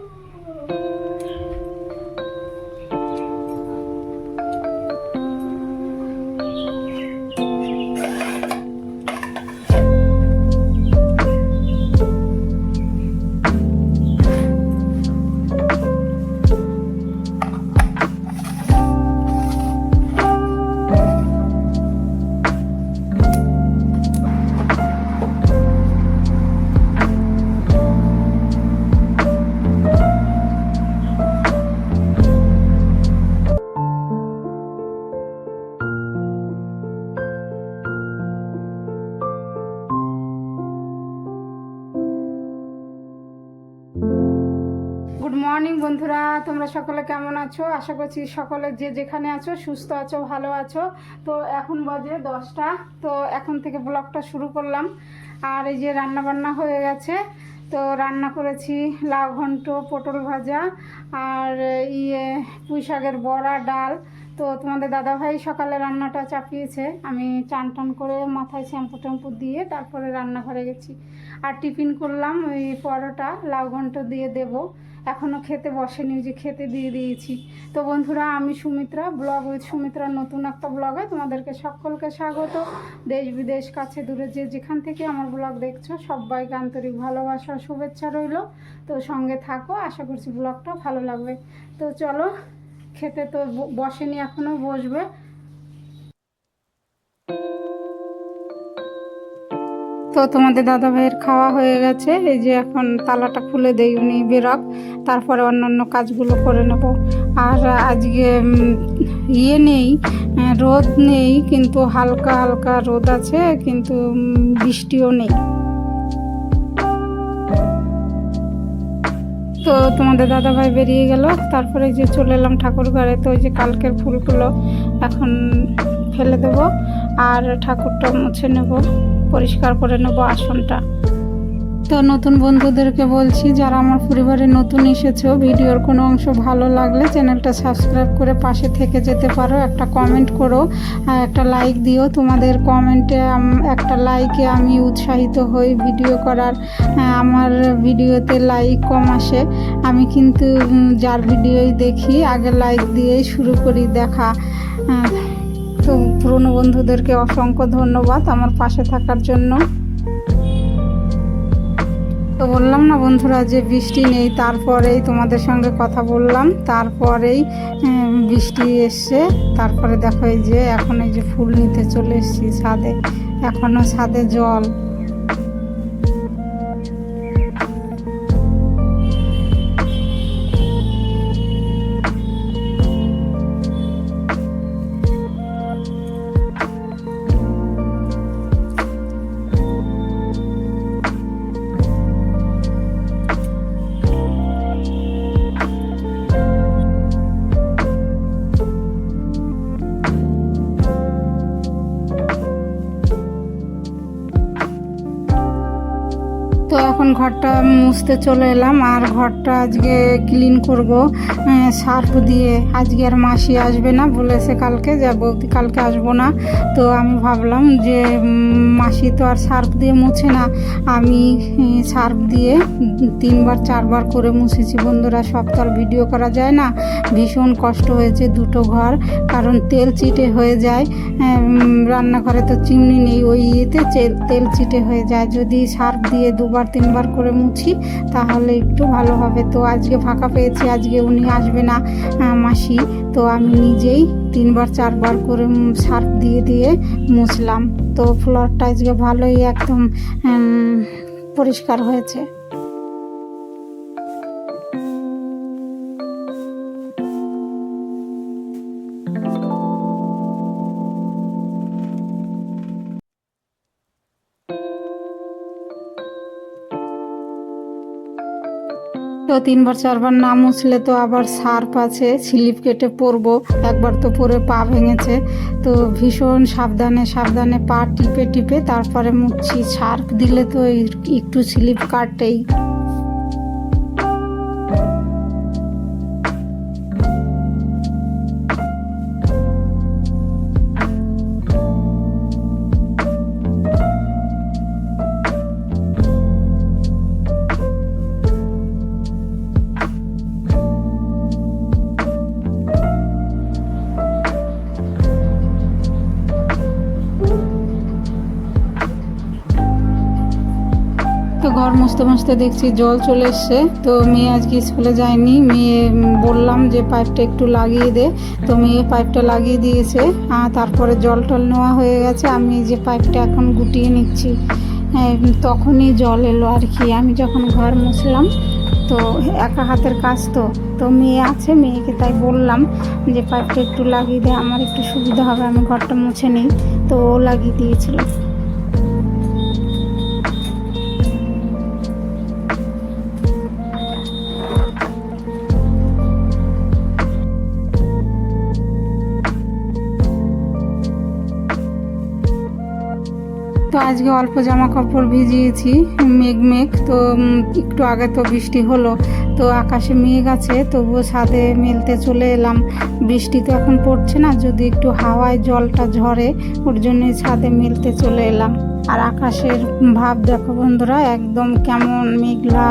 Oh. Morning বন্ধুরা, তোমরা সকলে কেমন আছো? আশা করছি সকলে যে যেখানে আছো, সুস্থ আছো, ভালো আছো। তো এখন বাজে দশটা। তো এখন থেকে ব্লগটা শুরু করলাম। আর এই যে রান্না বান্না হয়ে গেছে। তো রান্না করেছি লাউ ঘন্ট, পটল ভাজা, আর ইয়ে পুঁই শাকের বড়া, ডাল। তো তোমাদের দাদাভাই সকালে রান্নাটা চাপিয়েছে। আমি চান টান করে মাথায় শ্যাম্পু ট্যাম্পু দিয়ে তারপরে রান্নাঘরে গেছি। আর টিফিন করলাম ওই পরোটা, লাউ ঘন্ট দিয়ে দেবো। এখনও খেতে বসেনি যে খেতে দিয়ে দিয়েছি। তো বন্ধুরা, আমি সুমিত্রা, ব্লগ উইথ সুমিত্রার নতুন একটা ব্লগে তোমাদেরকে সকলকে স্বাগত। দেশ বিদেশ, কাছে দূরে, যে যেখান থেকে আমার ব্লগ দেখছ, সবাইকে আন্তরিক ভালোবাসা শুভেচ্ছা রইল। তো সঙ্গে থাকো, আশা করছি ব্লগটা ভালো লাগবে। তো চলো খেতে তো বসেনি এখনও বসবে। তো তোমাদের দাদা ভাইয়ের খাওয়া হয়ে গেছে, এই যে এখন তালাটা খুলে দেই উনি, বেরোক, তারপরে অন্যান্য কাজগুলো করে নেব। আর আজকে ইয়ে নেই, রোদ নেই, কিন্তু হালকা হালকা রোদ আছে, কিন্তু বৃষ্টিও নেই। তো তোমাদের দাদা ভাই বেরিয়ে গেল। তারপরে যে চলে এলাম ঠাকুর ঘরে তো ওই যে কালকের ফুলগুলো এখন ফেলে দেবো। আর ঠাকুরটা মুছে নেব, পরিষ্কার করে নেব আসনটা। তো নতুন বন্ধুদেরকে বলছি যারা আমার পরিবারে নতুন এসেছ ভিডিওর কোনো অংশ ভালো লাগলে চ্যানেলটা সাবস্ক্রাইব করে পাশে থেকে যেতে পারো। একটা কমেন্ট করো আর একটা লাইক দিও। তোমাদের কমেন্টে একটা লাইকে আমি উৎসাহিত হই ভিডিও করার। হ্যাঁ, আমার ভিডিওতে লাইক কম আসে। আমি কিন্তু যার ভিডিওই দেখি আগে লাইক দিয়েই শুরু করি দেখা। হ্যাঁ, তো পুরনো বন্ধুদেরকে অসংখ্য ধন্যবাদ আমার পাশে থাকার জন্য। বললাম না বন্ধুরা যে বৃষ্টি নেই, তারপরেই তোমাদের সঙ্গে কথা বললাম। তারপরেই বৃষ্টি এসছে তারপরে দেখো এই যে এখন এই যে ফুল নিতে চলে এসছি ছাদে। এখনও ছাদে জল। ঘরটা মুছতে চলে এলাম আর ঘরটা আজকে ক্লিন করব সার্ফ দিয়ে। আজকে আর মাসি আসবে না, বলেছে কালকে, যে বৌদি কালকে আসব না। তো আমি ভাবলাম যে মাসি তো আর সার্ফ দিয়ে মুছে না। আমি সার্ফ দিয়ে তিনবার, চারবার করে মুছেছি। বন্ধুরা, সব তো আর ভিডিও করা যায় না। ভীষণ কষ্ট হয়েছে দুটো ঘর, কারণ তেল চিটে হয়ে যায়। রান্নাঘরে তো চিমনি নেই। ওই ইয়েতে তেল চিটে হয়ে যায়। যদি সার্ফ দিয়ে দুবার, তিনবার করে মুছি, তাহলে একটু ভালো হবে। তো আজকে ফাঁকা পেয়েছি, আজকে উনি আসবে না মাসি। তো আমি নিজেই তিনবার, চারবার করে সার সার্ফ দিয়ে দিয়ে মুছলাম। তো ফ্লোরটা আজকে ভালোই একদম পরিষ্কার হয়েছে। তিনবার চারবার না মুছলে তো আবার সার্ফ আছে স্লিপ কেটে পরবো। একবার তো পরে পা ভেঙেছে। তো ভীষণ সাবধানে সাবধানে পা টিপে টিপে তারপরে মুছছি সার্ফ দিলে তো একটু স্লিপ কাটেই। মুছতে মুছতে দেখছি জল চলে এসছে। তো মেয়ে আজকে স্কুলে যায়নি। মেয়ে বললাম যে পাইপটা একটু লাগিয়ে দে। তো মেয়ে পাইপটা লাগিয়ে দিয়েছে। তারপরে জল টল নেওয়া হয়ে গেছে। আমি যে পাইপটা এখন গুটিয়ে নিচ্ছি হ্যাঁ, তখনই জল এলো আর কি। আমি যখন ঘর মুছলাম তো একা হাতের কাজ তো। তো মেয়ে আছে মেয়েকে তাই বললাম যে পাইপটা একটু লাগিয়ে দে আমার একটু সুবিধা হবে আমি ঘরটা মুছে নিই। তো ও লাগিয়ে দিয়েছিল। আজকে অল্প জামা কাপড় ভিজিয়েছি, মেঘ মেঘ, তো একটু আগে তো বৃষ্টি হলো, তো আকাশে মেঘ আছে, তবুও ছাদে মেলতে চলে এলাম। বৃষ্টি তো এখন পড়ছে না, যদি একটু হাওয়ায় জলটা ঝরে, ওর জন্যই ছাদে মেলতে চলে এলাম। আর আকাশের ভাব দেখো বন্ধুরা, একদম কেমন মেঘলা।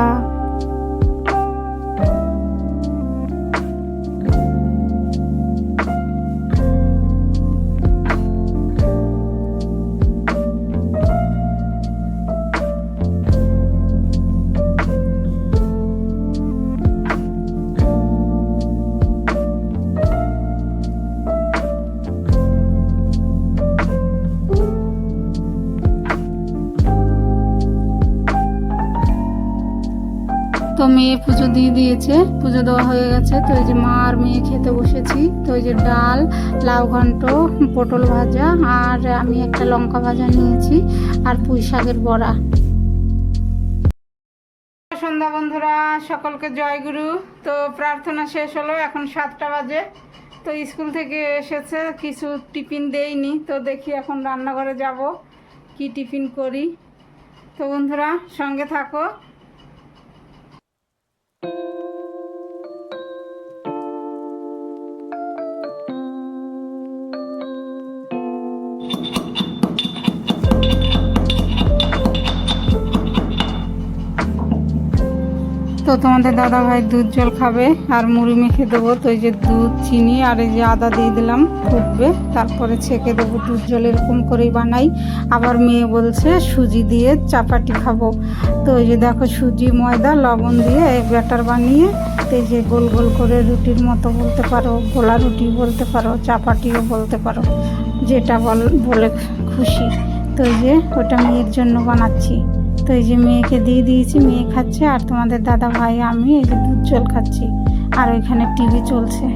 মেয়ে পুজো দিয়ে দিয়েছে, পুজো দেওয়া হয়ে গেছে। তো এই যে মা আর মেয়ে খেতে বসেছি, তো এই যে ডাল, লাউ ঘন্ট, পটল ভাজা, আর আমি একটা লঙ্কা ভাজা নিয়েছি, আর পুঁই শাকের বড়া। সন্ধ্যা বন্ধুরা, সকলকে জয়গুরু তো প্রার্থনা শেষ হলো, এখন সাতটা বাজে। তো স্কুল থেকে এসেছে, কিছু টিফিন দেইনি, তো দেখি এখন রান্নাঘরে যাব, কি টিফিন করি। তো বন্ধুরা, সঙ্গে থাকো। তো তোমাদের দাদা ভাই দুধ জল খাবে, আর মুড়ি মেখে দেবো। তো এই যে দুধ, চিনি, আর এই যে আদা দিয়ে দিলাম ফুটবে। তারপরে ছেঁকে দেবো দুধ জল, এরকম করেই বানাই। আবার মেয়ে বলছে, সুজি দিয়ে চাপাটি খাব। তো এই যে দেখো সুজি, ময়দা, লবণ দিয়ে এই ব্যাটার বানিয়ে এই যে গোল গোল করে রুটির মতো বলতে পারো গোলা রুটি বলতে পারো, চাপাটিও বলতে পারো, যেটা বল, বলে খুশি। তো যে ওটা মেয়ের জন্য বানাচ্ছি। তো এই যে মেয়েকে দিয়ে দিয়েছি, মেয়ে খাচ্ছে আর তোমাদের দাদা ভাই, আমি এই যে দুধ জল খাচ্ছি আর ওইখানে টিভি চলছে।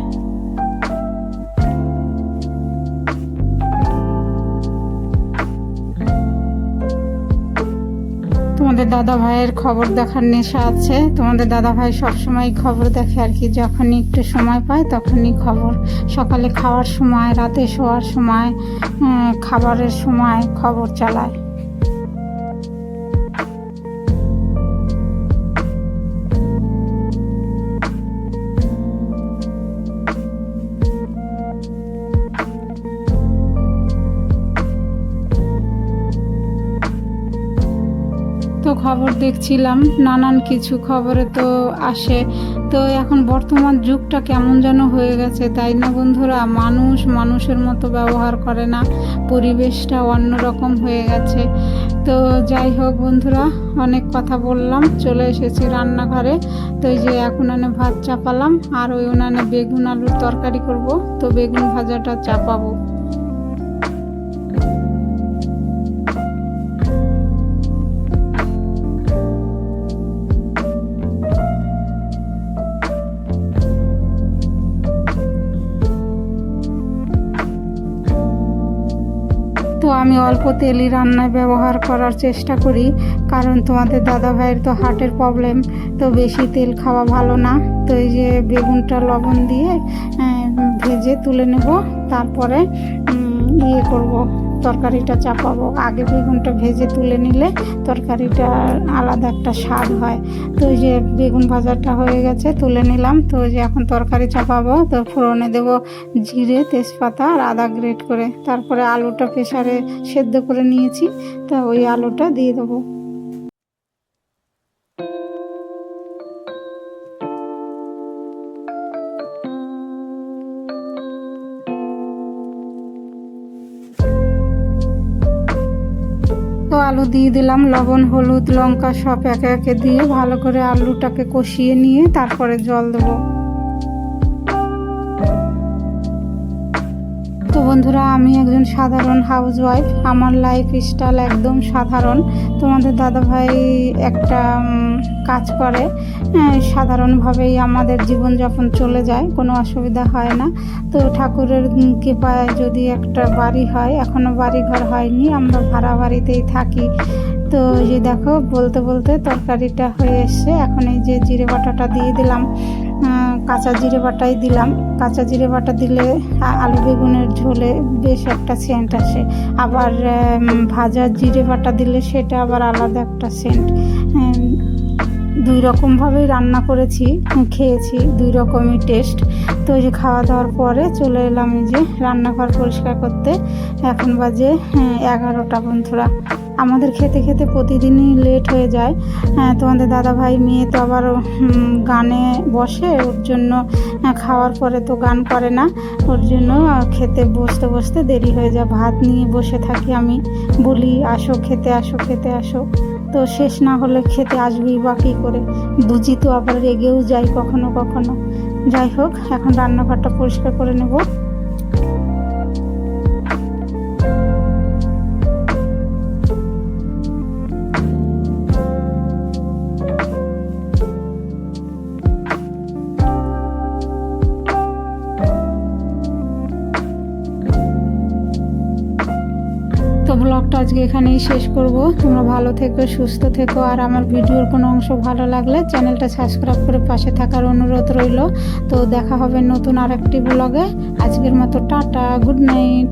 তোমাদের দাদা ভাইয়ের খবর দেখার নেশা আছে। তোমাদের দাদা ভাই সবসময় খবর দেখে আর কি, যখনই একটু সময় পায় তখনই খবর। সকালে খাওয়ার সময়, রাতে শোয়ার সময় খাবারের সময় খবর চালায়। খবর দেখছিলাম, নানান কিছু খবরে তো আসে। তো এখন বর্তমান যুগটা কেমন যেন হয়ে গেছে, তাই না বন্ধুরা? মানুষ মানুষের মতো ব্যবহার করে না, পরিবেশটা অন্যরকম হয়ে গেছে। তো যাই হোক বন্ধুরা, অনেক কথা বললাম, চলে এসেছি রান্নাঘরে। তো এই যে এক উনানে ভাত চাপালাম, আর ওই উনানে বেগুন আলুর তরকারি করব। তো বেগুন ভাজাটা চাপাবো। তো আমি অল্প তেলই রান্নায় ব্যবহার করার চেষ্টা করি, কারণ তোমাদের দাদা ভাইয়ের তো হার্টের প্রবলেম, তো বেশি তেল খাওয়া ভালো না। তো এই যে বেগুনটা লবণ দিয়ে ভেজে তুলে নেব, তারপরে ইয়ে করব। তরকারিটা চাপাবো। আগে বেগুনটা ভেজে তুলে নিলে তরকারিটা আলাদা একটা স্বাদ হয়। তো ওই যে বেগুন ভাজাটা হয়ে গেছে, তুলে নিলাম। তো যে এখন তরকারি চাপাবো, তো ফোড়নে দেব জিরে, তেজপাতা আর আদা গ্রেট করে। তারপরে আলুটা প্রেসারে সেদ্ধ করে নিয়েছি, তা ওই আলুটা দিয়ে দেবো। আলু দিয়ে দিলাম, লবণ, হলুদ, লঙ্কা সব একে একে দিয়ে ভালো করে আলুটাকে কষিয়ে নিয়ে তারপরে জল দেবো। বন্ধুরা, আমি একজন সাধারণ হাউস ওয়াইফ আমার লাইফ স্টাইল একদম সাধারণ। তোমাদের দাদাভাই একটা কাজ করে। সাধারণভাবেই আমাদের জীবনযাপন চলে যায়, কোনো অসুবিধা হয় না। তো ঠাকুরের কৃপায় যদি একটা বাড়ি হয় এখনও বাড়ি ঘর হয়নি, আমরা ভাড়া বাড়িতেই থাকি। তো এই দেখো, বলতে বলতে তরকারিটা হয়ে এসছে। এখন এই যে জিরে বাটাটা দিয়ে দিলাম। কাঁচা জিরে বাটাই দিলাম। কাঁচা জিরে বাটা দিলে আলু বেগুনের ঝোলে বেশ একটা সেন্ট আসে। আবার ভাজা জিরে বাটা দিলে সেটা আবার আলাদা একটা সেন্ট দুই রকমভাবেই রান্না করেছি খেয়েছি দুই রকমই টেস্ট তো এই যে খাওয়া দাওয়ার পরে চলে এলাম যে রান্নাঘর পরিষ্কার করতে। এখন বাজে হ্যাঁ, এগারোটা বন্ধুরা। আমাদের খেতে খেতে প্রতিদিনই লেট হয়ে যায়। হ্যাঁ, তোমাদের দাদা ভাই মেয়ে তো আবার গানে বসে ওর জন্য হ্যাঁ, খাওয়ার পরে তো গান করে না। ওর জন্য খেতে বসতে বসতে দেরি হয়ে যায়। ভাত নিয়ে বসে থাকি আমি। বলি আসো খেতে আসো খেতে আসো। তো শেষ না হলে খেতে আসবি বা কী করে? বুঝি তো আবার রেগেও যাই কখনো কখনো। যাই হোক, এখন রান্নাঘরটা পরিষ্কার করে নেব। আজকে এখানেই শেষ করব। তোমরা ভালো থেকো, সুস্থ থেকো। আর আমার ভিডিওর কোনো অংশ ভালো লাগলে চ্যানেলটা সাবস্ক্রাইব করে পাশে থাকার অনুরোধ রইল। তো দেখা হবে নতুন আরেকটি ব্লগে। আজকের মতো টাটা, গুড নাইট।